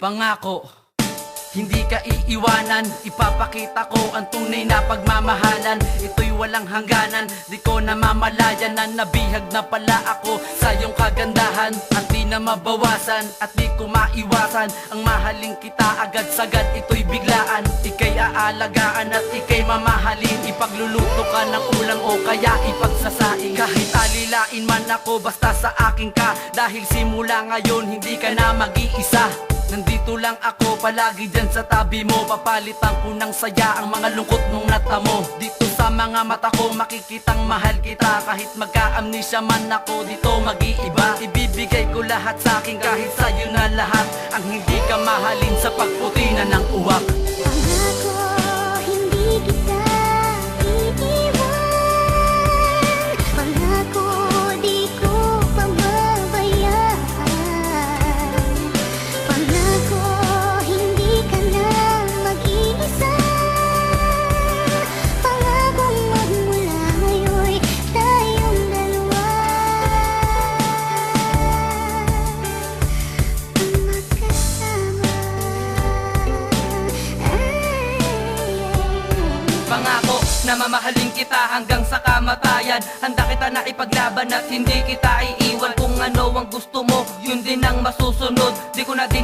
Pangako hindi ka iiwanan. Ipapakita ko ang tunay na pagmamahalan. Ito'y walang hangganan. Di ko namamalayan na nabihag na pala ako Sa iyong kagandahan. At na mabawasan At di ko maiwasan. Ang mahaling kita agad-sagad Ito'y biglaan. Ika'y aalagaan at ika'y mamahalin. Ipagluluto ka ng ulam o kaya ipagsasaing. Kahit alilain man ako basta sa akin ka. Dahil simula ngayon hindi ka na mag-iisa. Nandito lang ako palagi dyan sa tabi mo. Papalitan ko ng saya ang mga lungkot mong natamo Dito sa mga mata ko makikitang mahal kita. Kahit magka-amnesia man ako dito mag-iiba. Ibibigay lahat sa akin kahit sa'yo na lahat. Ang hindi ka mahalin sa pagputi na ng uwak na mamahalin kita hanggang sa kamatayan. Handa kita na ipaglaban at hindi kita iiwan. Kung ano ang gusto mo, yun din ang masusunod. Di ko na din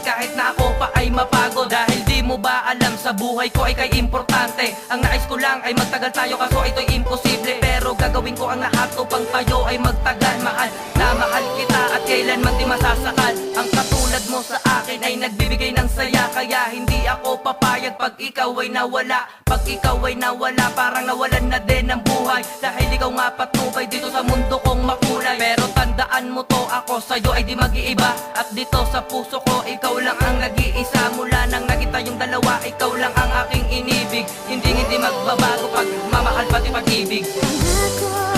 kahit na ako pa ay mapagod. Dahil di mo ba alam sa buhay ko ay kay importante. Ang nais ko lang ay magtagal tayo kaso ito'y imposible. Pero gagawin ko ang lahat upang tayo ay magtagal Mahal na mahal kita. At kailanman di masasakal akin ay nagbibigay ng saya Kaya hindi ako papayag pag ikaw ay nawala. Pag ikaw ay nawala parang nawalan na din ng buhay. Dahil ikaw nga patnubay dito sa mundo kong makulay. Pero tandaan mo to ako sa'yo ay di mag-iiba. At dito sa puso ko ikaw lang ang nag-iisa. Mula nang nakita yung dalawa ikaw lang ang aking inibig. Hindi hindi magbabago pag mamahal pati pag-ibig. Pangako,